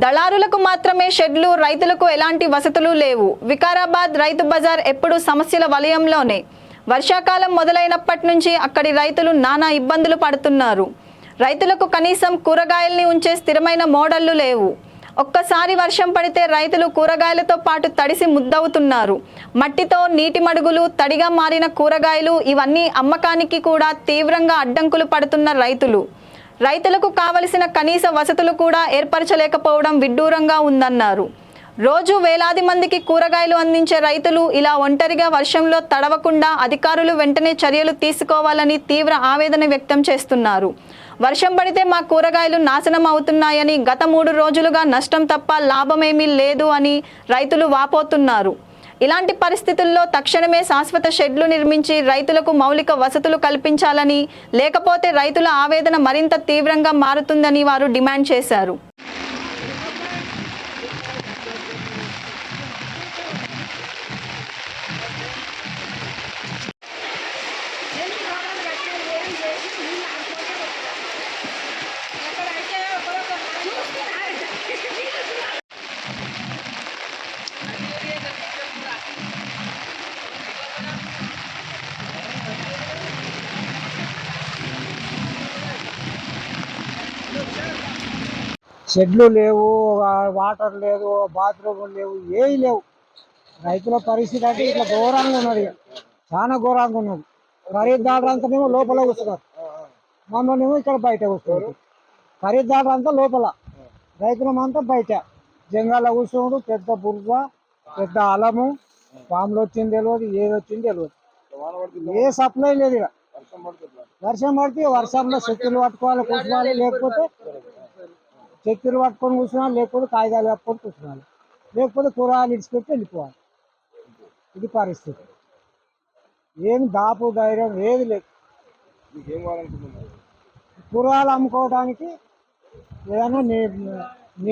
దళారులకు మాత్రమే షెడ్లు రైతులకు ఎలాంటి వసతులు లేవు. వికారాబాద్ రైతు బజార్ ఎప్పుడు సమస్యల వలయంలోనే. వర్షాకాలం మొదలైనప్పటి నుంచి అక్కడి రైతులు నానా ఇబ్బందులు పడుతున్నారు. రైతులకు కనీసం కూరగాయల్ని ఉంచే స్థిరమైన మోడళ్ళు లేవు. ఒక్కసారి వర్షం పడితే రైతులు కూరగాయలతో పాటు తడిసి ముద్దవుతున్నారు. మట్టితో నీటి మడుగులు తడిగా మారిన కూరగాయలు ఇవన్నీ అమ్మకానికి కూడా తీవ్రంగా అడ్డంకులు పడుతున్న రైతులు. రైతులకు కావలసిన కనీస వసతులు కూడా ఏర్పరచలేకపోవడం విడ్డూరంగా ఉందన్నారు. రోజు వేలాది మందికి కూరగాయలు అందించే రైతులు ఇలా ఒంటరిగా వర్షంలో తడవకుండా అధికారులు వెంటనే చర్యలు తీసుకోవాలని తీవ్ర ఆవేదన వ్యక్తం చేస్తున్నారు. వర్షం పడితే మా కూరగాయలు నాశనం అవుతున్నాయని గత మూడు రోజులుగా నష్టం తప్ప లాభమేమీ లేదు అని రైతులు వాపోతున్నారు. ఇలాంటి పరిస్థితుల్లో తక్షణమే శాశ్వత షెడ్లు నిర్మించి రైతులకు మౌలిక వసతులు కల్పించాలని లేకపోతే రైతుల ఆవేదన మరింత తీవ్రంగా మారుతుందని వారు డిమాండ్ చేశారు. షెడ్లు లేవు వాటర్ లేదు బాత్రూమ్ లేవు ఏవి లేవు. రైతుల పరిస్థితి అంటే ఇట్లా ఘోరంగా ఉన్నది చాలా ఘోరంగా ఉన్నది. ఖరీదారు అంతానేమో లోపల కూర్చున్నారు. మమ్మల్ని ఇక్కడ బయట కూర్చున్నారు. ఖరీదారులంతా లోపల. రైతులమంతా బయట. జంగాల కూర్చోడు పెద్ద బుర్ర పెద్ద అలము. పాములు వచ్చింది తెలియదు ఏది వచ్చింది తెలియదు ఏ సప్లై లేదు ఇక. వర్షం పడితే వర్షంలో శక్తులు పట్టుకోవాలి కూర్చోవాలి లేకపోతే చక్కెర పట్టుకొని కూర్చున్నాను లేకపోతే కాగితాలు కట్టుకొని కూర్చున్నాను. లేకపోతే కూరగాయలు ఇడిచిపెట్టి వెళ్ళిపోవాలి. ఇది పరిస్థితి. ఏమి దాపు ధైర్యం ఏది లేదు. కూరగాయలు అమ్ముకోవడానికి ఏదైనా నే-